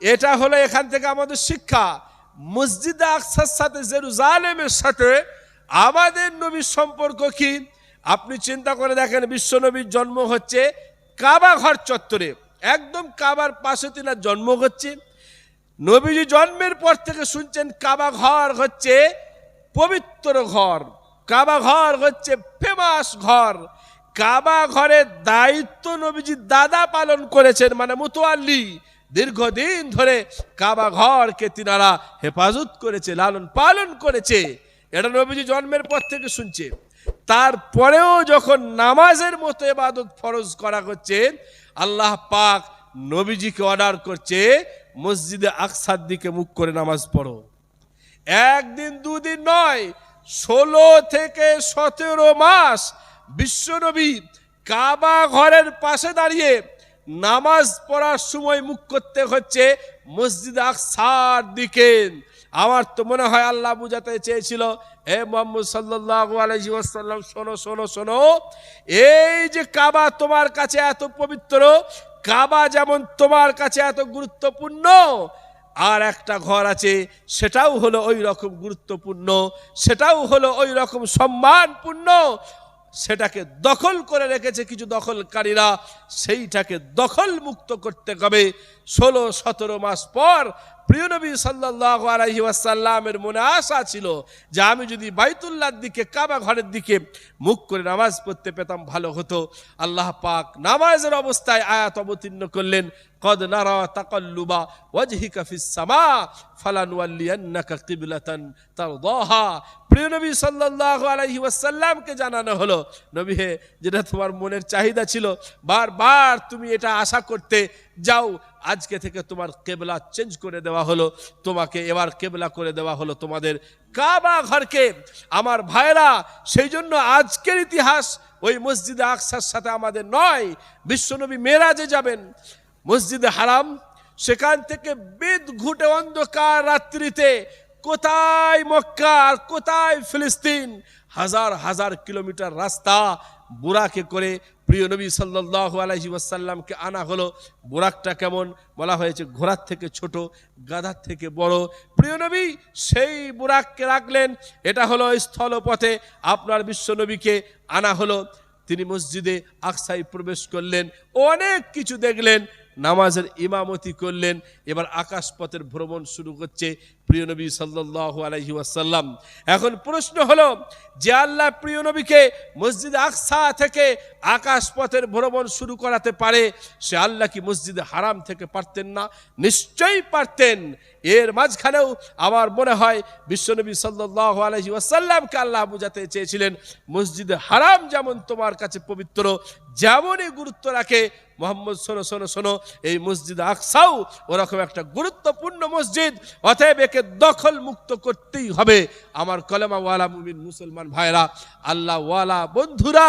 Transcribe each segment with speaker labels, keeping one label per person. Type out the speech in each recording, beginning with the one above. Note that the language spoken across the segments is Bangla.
Speaker 1: এটা হলো এখান থেকে আমাদের শিক্ষা। মসজিদ আকসার সাথে জেরুজালেমের সাথে আমাদের নবীর সম্পর্ক কি? আপনি চিন্তা করে দেখেন, বিশ্ব নবীর জন্ম হচ্ছে কাবা ঘর চত্বরে। একদম কাবার পাশে তিনার জন্ম হচ্ছে। নবীজি জন্মের পর থেকে শুনছেন কাবা ঘর হচ্ছে পবিত্র ঘর। কাবা ঘর হচ্ছে ফেমাস ঘর। কাবা ঘরের দায়িত্ব নবীজি দাদা পালন করেছেন মানে মুতোয়াল্লি দীর্ঘদিন ধরে কাবা ঘরকে তিনারা হেফাজত করেছে, লালন পালন করেছে। এটা নবীজি জন্মের পর থেকে শুনছে। তারপরেও যখন নামাজের মতো এবাদত ফরজ করা হচ্ছে, আল্লাহ পাক নবীজিকে অর্ডার করছে, মসজিদে আকসার দিকে মুখ করে নামাজ পড়ো। একদিন, দুদিন নয়, ষোলো থেকে সতেরো মাস বিশ্বনবী কাবা ঘরের পাশে দাঁড়িয়ে নামাজ পড়ার সময় মুখ করতে হচ্ছে মসজিদ আকসার দিকে। আমার তো মনে হয় আল্লাহ বুঝাতে চেয়েছিল হে মোহাম্মদ ওয়াসাল্লাম, শোনো শোনো শোনো, এই যে কাবা তোমার কাছে এত পবিত্র, কাবা যেমন তোমার কাছে এত গুরুত্বপূর্ণ, আর একটা ঘর আছে, সেটাও হলো ওই রকম গুরুত্বপূর্ণ, সেটাও হলো ওই রকম সম্মানপূর্ণ সেটাকে দখল করে রেখেছে কিছু দখলকারীরা, সেইটাকে দখল মুক্ত করতে হবে। ষোলো, সতেরো মাস পর প্রিয় নবী সাল্লাহ আলহি ওয়াসাল্লামের মনে আশা ছিল যে আমি যদি বাইতুল্লাহর দিকে, কাবা ঘরের দিকে মুখ করে নামাজ পড়তে পেতাম, ভালো হতো। আল্লাহ পাক নামাজের অবস্থায় আয়াত অবতীর্ণ করলেন, কদ নারা তাকাল্লুবা ওয়াজহিকা ফিস সামা ফালানুয়াল্লিয়ান্নাকা কিবলাতান তারদাহা প্রিয় নবী সাল্লাল্লাহু আলাইহি ওয়াসাল্লামকে জানানো হলো, নবী হে, যেটা তোমার মনের চাহিদা ছিল, বারবার তুমি এটা আশা করতে যাও। আজকে থেকে তোমার কেবলা চেঞ্জ করে দেওয়া হলো। তোমাকে এবার কেবলা করে দেওয়া হলো তোমাদের কাবা ঘরকে। আমার ভাইরা সেই জন্য আজকের ইতিহাস ওই মসজিদে আকসার সাথে আমাদের নয় বিশ্বনবী মেরাজে যাবেন। মসজিদে হারাম, সেখান থেকে বেদ ঘুটে অন্ধকার রাত্রিতে কোথায় মক্কা আর কোথায় ফিলিস্তিন? হাজার হাজার কিলোমিটার রাস্তা বুরাকে করে প্রিয় নবী সাল্লাহ আলহি ওয়াসাল্লামকে আনা হলো। বুরাকটা কেমন? বলা হয়েছে ঘোড়ার থেকে ছোট, গাধার থেকে বড়। প্রিয় নবী, সেই বুরাককে রাখলেন। এটা হলো স্থলপথে আপনার বিশ্বনবীকে আনা হলো। তিনি মসজিদে আকসাই প্রবেশ করলেন। অনেক কিছু দেখলেন। নামাজের ইমামতি করলেন, এবার আকাশপথের ভ্রমণ শুরু করছে প্রিয় নবী সাল্লাহ আলহি ওয়াসাল্লাম। এখন প্রশ্ন হলো, যে আল্লাহ প্রিয় নবীকে মসজিদ আকসা থেকে আকাশপথের ভ্রমণ শুরু করাতে পারে, সে আল্লাহ কি মসজিদে হারাম থেকে পারতেন না? নিশ্চয়ই পারতেন। এর মাঝখানেও আমার মনে হয় বিশ্বনবী সাল্লাহ আলহি ওয়াসাল্লামকে আল্লাহ বুঝাতে চেয়েছিলেন, মসজিদে হারাম যেমন তোমার কাছে পবিত্র, যেমনই গুরুত্ব রাখে, মোহাম্মদ শোনো শোনো শোনো, এই মসজিদ আকসাও ওরকম একটা গুরুত্বপূর্ণ মসজিদ, অতএব একে দখল মুক্ত করতেই হবে। আমার কলেমা ওয়ালা মুমিন মুসলমান ভাইরা আল্লাহ ওয়ালা বন্ধুরা,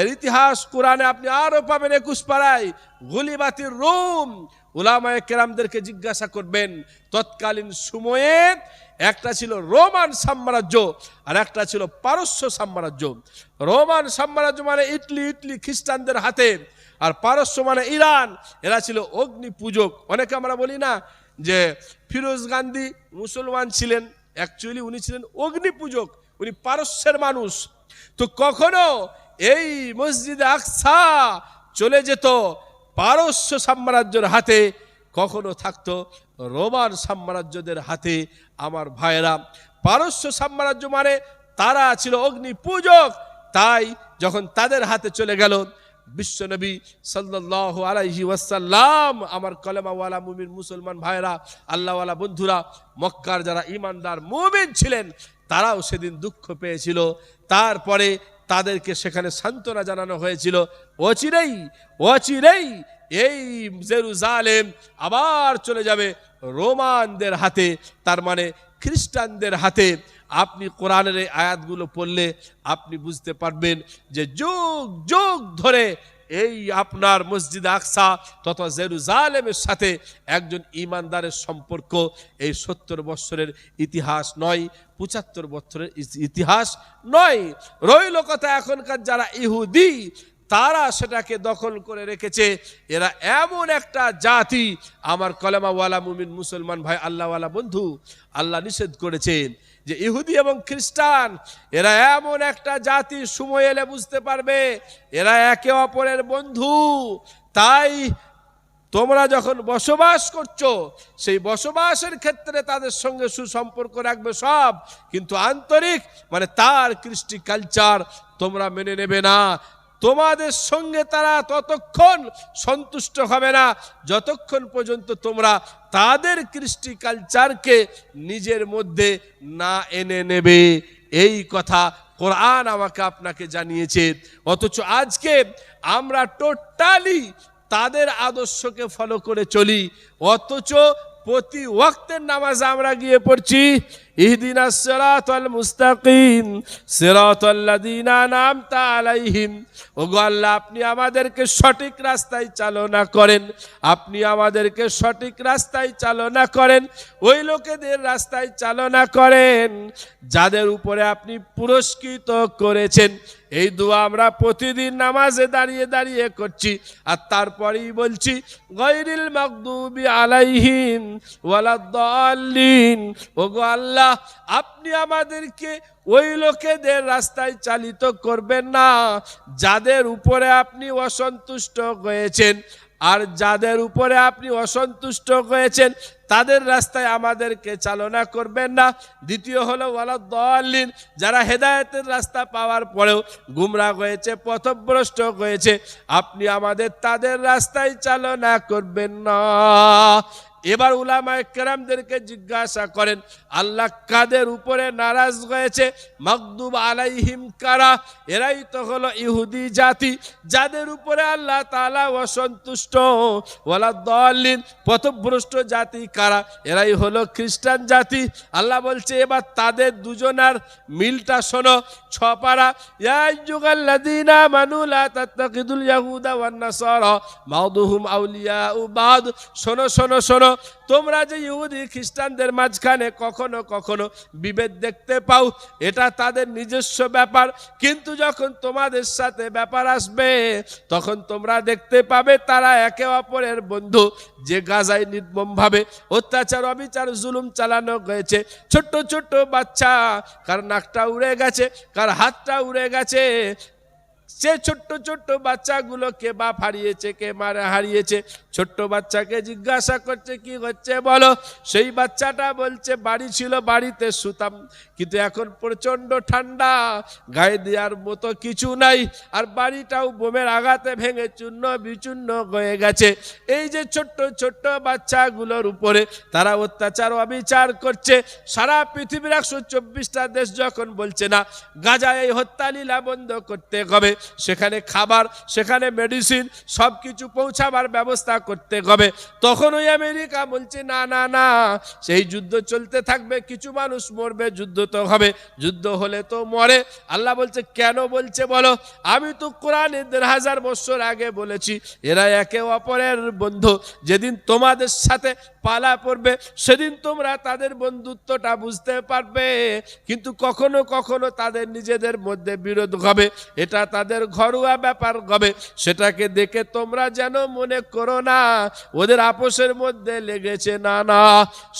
Speaker 1: এর ইতিহাস কোরআনে আপনি আরও পাবেন একুশ পাড়ায়, গুলিবাতির রোম ওলামায় কেরামদেরকে জিজ্ঞাসা করবেন, তৎকালীন সময়ে একটা ছিল রোমান সাম্রাজ্য আর একটা ছিল পারস্য সাম্রাজ্য। রোমান সাম্রাজ্য মানে ইটলি ইটলি খ্রিস্টানদের হাতে আর পারস্য মানে ইরান। এরা ছিল অগ্নি পূজক অনেকে আমরা বলি না যে ফিরোজ গান্ধী মুসলমান ছিলেন অ্যাকচুয়ালি উনি ছিলেন অগ্নি পূজক উনি পারস্যের মানুষ। তো কখনো এই মসজিদে আকসা চলে যেত পারস্য সাম্রাজ্যের হাতে, কখনো থাকতো রোমান সাম্রাজ্যদের হাতে। আমার ভাইয়েরা, পারস্য সাম্রাজ্য মানে তারা ছিল অগ্নি পূজক। তাই যখন তাদের হাতে চলে গেল বিশ্বনবী সাল্লাহ আলাইহি ওয়াসাল্লাম, আমার কলেমাওয়ালা মুমিন মুসলমান ভাইরা আল্লাহওয়ালা বন্ধুরা, মক্কার যারা ইমানদার মুমিন ছিলেন, তারাও সেদিন দুঃখ পেয়েছিল। তারপরে তাদেরকে সেখানে সান্ত্বনা জানানো হয়েছিল। অচিরেই অচিরেই এই জেরুজালেম আবার চলে যাবে রোমানদের হাতে, তার মানে খ্রিস্টানদের হাতে। আপনি কোরআনের এই আয়াতগুলো পড়লে আপনি বুঝতে পারবেন যে যুগ যুগ ধরে এই আপনার মসজিদ আকসা তথা জেরুজালেমের সাথে একজন ইমানদারের সম্পর্ক এই সত্তর বৎসরের ইতিহাস নয়, পঁচাত্তর বছরের ইতিহাস নয়। রইল কথা এখনকার যারা ইহুদি তারা সেটাকে দখল করে রেখেছে। এরা এমন একটা জাতি। আমার কলেমাওয়ালা মুমিন মুসলমান ভাই, আল্লাহওয়ালা বন্ধু, আল্লাহ নিষেধ করেছেন যে ইহুদি এবং খ্রিস্টান, এরা এমন একটা জাতি সময় এলে বুঝতে পারবে, এরা একে অপরের বন্ধু। তাই তোমরা যখন বসবাস করছ, সেই বসবাসের ক্ষেত্রে তাদের সঙ্গে সুসম্পর্ক রাখবে সব। কিন্তু আন্তরিক মানে তার কৃষ্টি কালচার তোমরা মেনে নেবে না। তোমাদের সঙ্গে তারা ততক্ষণ সন্তুষ্ট হবে না। যতক্ষণ পর্যন্ত তোমরা তাদের কৃষ্টি কালচারকে নিজের মধ্যে না এনে নেবে। এই কথা কোরআন আমাকে আপনাকে জানিয়েছে। অথচ আজকে আমরা টোটালি তাদের আদর্শকে ফলো করে চলি। অথচ প্রতি ওয়াক্তের নামাজ আমরা গিয়ে পড়ছি, ইহদিনা সিরাতাল মুস্তাকিম, সিরাতাল্লাযিনা নামতা আলাইহিম। ওগো আল্লাহ, আপনি আমাদেরকে সঠিক রাস্তায় চালনা করেন, আপনি আমাদেরকে সঠিক রাস্তায় চালনা করেন, ওই লোকেদের রাস্তায় চালনা করেন, যাদের উপরে আপনি পুরস্কৃত করেছেন। এই দোয়া আমরা প্রতিদিন নামাজে দাঁড়িয়ে দাঁড়িয়ে করছি। আর তারপরেই বলছি গৈরিল মকদুবি আলাইহিম ওয়ালাদ্দাল্লিন ওগো আল্লাহ, আপনি আমাদেরকে ওই লোকেদের রাস্তায় চালিত করবেন না, যাদের উপরে আপনি অসন্তুষ্ট হয়েছেন। আর যাদের উপরে আপনি অসন্তুষ্ট হয়েছেন তাদের রাস্তায় আমাদেরকে চালনা করবেন না। দ্বিতীয় হলো ওয়ালা দলিন যারা হেদায়তের রাস্তা পাওয়ার পরেও গুমরা হয়েছে, পথভ্রষ্ট হয়েছে, আপনি আমাদের তাদের রাস্তায় চালনা করবেন না। এবার উলামায়ে কেরামদেরকে জিজ্ঞাসা করেন, আল্লাহ কাদের উপরে নারাজ হয়েছে? মকদুব আলাইহিম কারা? এরাই তো হলো ইহুদি জাতি, যাদের উপরে আল্লাহ তাআলা অসন্তুষ্ট। ওয়ালা দলিন পথভ্রষ্ট জাতি কারা? এরাই হলো খ্রিস্টান জাতি। আল্লাহ বলছে, এবার তাদের দুজনার মিলটা শোনো, ছপারা। ইয়া আইয়ুহাল্লাযীনা আমানু, লা ইয়াহুদা ওয়ান নাসারা। বাউদুহুম আউলিয়াউ বাদ। শোনো শোনো শোনো। তোমরা যে ইহুদি খ্রিস্টানদের মাঝখানে কখনো কখনো বিভেদ দেখতে পাও, এটা তাদের নিজস্ব ব্যাপার। কিন্তু যখন তোমাদের সাথে ব্যাপার আসবে, তখন তোমরা দেখতে পাবে তারা একে অপরের বন্ধু, যে গাজায় নির্মমভাবে অত্যাচার, অবিচার, জুলুম চালানো হয়েছে। ছোট্ট ছোট্ট বাচ্চা, কার নাকটা উড়ে গেছে, কার হাতটা উড়ে গেছে সে ছোট্ট ছোট্ট বাচ্চাগুলোকে বাপ হারিয়েছে, কে মারে হারিয়েছে? ছোট্ট বাচ্চাকে জিজ্ঞাসা করছে, কি হচ্ছে বলো? সেই বাচ্চাটা বলছে, বাড়ি ছিল বাড়িতে শুতাম কিন্তু এখন প্রচণ্ড ঠান্ডা, গায়ে দেওয়ার মতো কিছু নাই, আর বাড়িটাও বোমের আঘাতে ভেঙে চূর্ণ বিচূর্ণ হয়ে গেছে। এই যে ছোট্ট ছোট্ট বাচ্চাগুলোর উপরে তারা অত্যাচার, অবিচার করছে। সারা পৃথিবীর একশো চব্বিশটা দেশ যখন বলছে না গাজা এই হত্যা লীলা বন্ধ করতে হবে। সেখানে খাবার, সেখানে মেডিসিন সব কিছু পৌঁছাবার ব্যবস্থা করতে হবে। তখন ওই আমেরিকা বলছে, না না না, সেই যুদ্ধ চলতে থাকবে, কিছু মানুষ মরবে, যুদ্ধ তো হবে, যুদ্ধ হলে তো মরে। আল্লাহ বলছে, কেন বলছে বলো? আমি তো কোরআনে দেড় হাজার বছর আগে বলেছি, এরা একে অপরের বন্ধু। যেদিন তোমাদের সাথে পালা পড়বে, সেদিন তোমরা তাদের বন্ধুত্বটা বুঝতে পারবে। কিন্তু কখনো কখনো তাদের নিজেদের মধ্যে বিরোধ হবে। এটা তাদের ঘরোয়া ব্যাপার হবে সেটাকে দেখে তোমরা যেন মনে করো না, ওদের আপোষের মধ্যে লেগেছে না না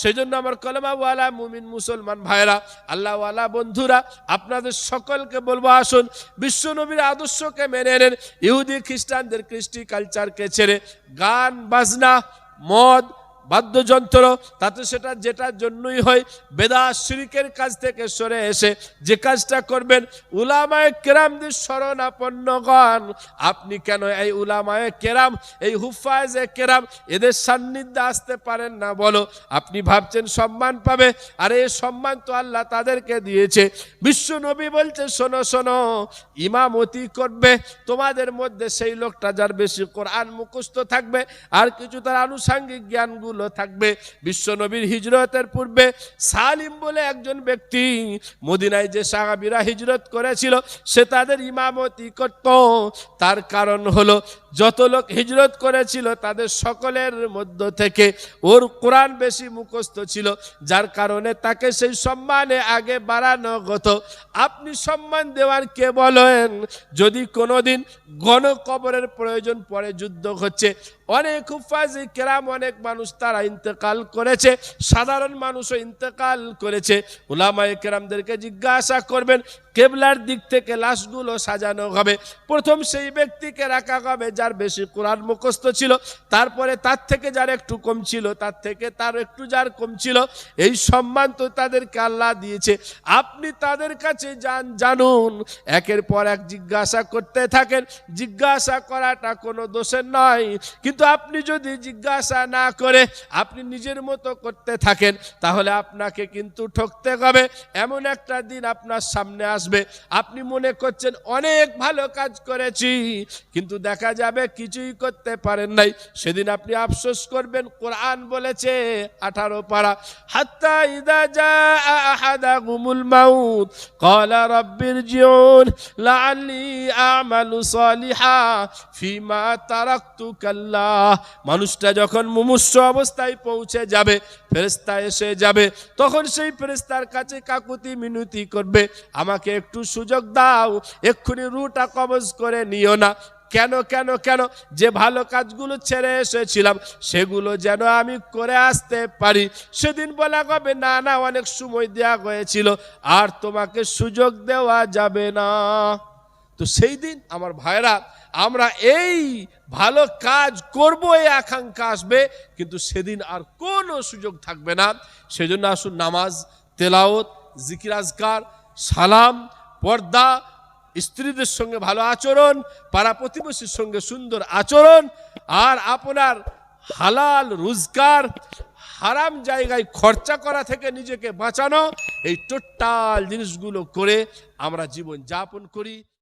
Speaker 1: সেজন্য আমার কলমাওয়ালা মুমিন মুসলমান ভাইরা আল্লাহওয়ালা বন্ধুরা, আপনাদের সকলকে বলব, আসুন বিশ্ব নবীর আদর্শকে মেনে নেন। ইহুদি খ্রিস্টানদের কৃষ্টি কালচারকে ছেড়ে গান, বাজনা, মদ বাদ্যযন্ত্র, তাতে সেটা যেটার জন্যই হয় বেদা শিরিকের কাজ থেকে সরে এসে যে কাজটা করবেন, উলামায়ে কেরামদের শরণাপন্নগণ, আপনি কেন এই উলামায়ে কেরাম, এই হুফায়জে কেরাম, এদের সান্নিধ্যে আসতে পারেন না বলো? আপনি ভাবছেন সম্মান পাবে? আর এই সম্মান তো আল্লাহ তাদেরকে দিয়েছে। বিশ্ব নবী বলছে, শোনো শোনো ইমামতি করবে, তোমাদের মধ্যে সেই লোকটা যার বেশি কোরআন মুখস্থ থাকবে, আর কিছু তার আনুষাঙ্গিক জ্ঞানগুলো থাকবে। বিশ্বনবীর হিজরতের পূর্বে সালিম বলে একজন ব্যক্তি মদিনায় যে সাহাবিরা হিজরত করেছিল, সে তাদের ইমামতি করত। তার কারণ হলো যত লোক হিজরত করেছিল, তাদের সকলের মধ্য থেকে ওর কোরআন বেশি মুখস্থ ছিল, যার কারণে তাকে সেই সম্মানে আগে বাড়ানো গত আপনি সম্মান দেওয়ার কে বলেন? যদি কোনোদিন গণকবরের প্রয়োজন পড়ে যুদ্ধ হচ্ছে, অনেক হুফাজি কেরাম, অনেক মানুষ তারা ইন্তেকাল করেছে, সাধারণ মানুষও ইন্তেকাল করেছে। উলামায়ে কেরামদেরকে জিজ্ঞাসা করবেন, কেবলার দিক থেকে লাশগুলো সাজানো হবে। প্রথম সেই ব্যক্তিকে রাখা হবে যার বেশি কোরআন মুখস্থ ছিল, তারপরে তার থেকে যার একটু কম ছিল, তার থেকে তার একটু যার কম ছিল, এই সম্মান তো তাদেরকে আল্লাহ দিয়েছে। আপনি তাদের কাছে যান, জানুন, একের পর এক জিজ্ঞাসা করতে থাকেন, জিজ্ঞাসা করাটা কোনো দোষের নয়, কিন্তু আপনি যদি জিজ্ঞাসা না করে আপনি নিজের মতো করতে থাকেন, তাহলে আপনাকে কিন্তু ঠকতে হবে। এমন একটা দিন আপনার সামনে আসবে। আপনি মনে করছেন, অনেক ভালো কাজ করেছি, কিন্তু দেখা যাবে কিছুই করতে পারেন নাই। সেদিন আপনি আফসোস করবেন, কোরআন বলেছে আঠারো পাড়া হাত্তা ইদা যা আহাদা গুমুল মাউত, কলা রব্বির জিয়ন লালি আমালু সলিহা, ফিমা তারাক্তু কাল্লাহ। মানুষটা যখন মুমুষ্য অবস্থায় পৌঁছে যাবে ফেরেস্তা এসে যাবে, তখন সেই ফেরেস্তার কাছে কাকুতি মিনতি করবে, আমাকে একটু সুযোগ দাও, এক্ষুনি রুটা কবজ করে নিও না। কেন কেন কেন? যে ভালো কাজগুলো ছেড়ে এসেছিলাম, সেগুলো যেন আমি করে আসতে পারি। সেদিন বলা হবে, না না, অনেক সময় দেওয়া হয়েছিল, আর তোমাকে সুযোগ দেওয়া যাবে না। তো সেই দিন আমার ভাইরা আমরা এই ভালো কাজ করব, এই আকাঙ্ক্ষা আসবে, কিন্তু সেদিন আর কোনো সুযোগ থাকবে না। সেজন্য আসুন, নামাজ তেলাওত জিকির, আজকার, সালাম, পর্দা স্ত্রীদের সঙ্গে ভালো আচরণ, পাড়া প্রতিবেশীর সঙ্গে সুন্দর আচরণ, আর আপনার হালাল রোজগার, হারাম জায়গায় খরচা করা থেকে নিজেকে বাঁচানো, এই টোটাল জিনিসগুলো করে আমরা জীবন যাপন করি।